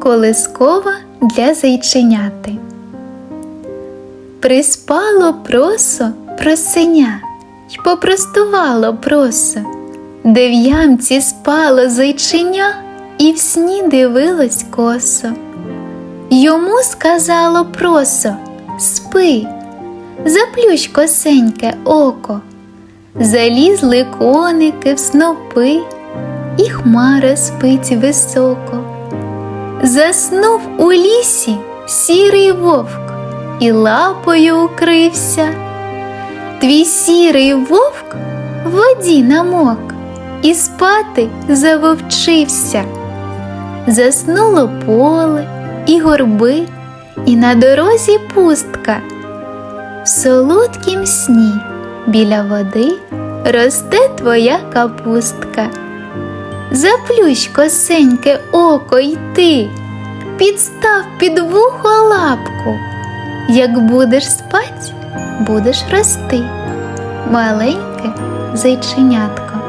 Колискова для зайченяти. Приспало просо просеня й попростувало просо, де в ямці спало зайченя і в сні дивилось косо. Йому сказало просо спи, заплющ косеньке око, залізли коники в снопи, і хмара спить високо. Заснув у лісі сірий вовк і лапою укрився. Твій сірий вовк в воді намок і спати завовчився. Заснуло поле і горби, і на дорозі пустка. В солодкім сні біля води росте твоя капустка. Заплющ косеньке око й ти, підстав під вухо лапку. Як будеш спать, будеш рости, маленьке зайченятко.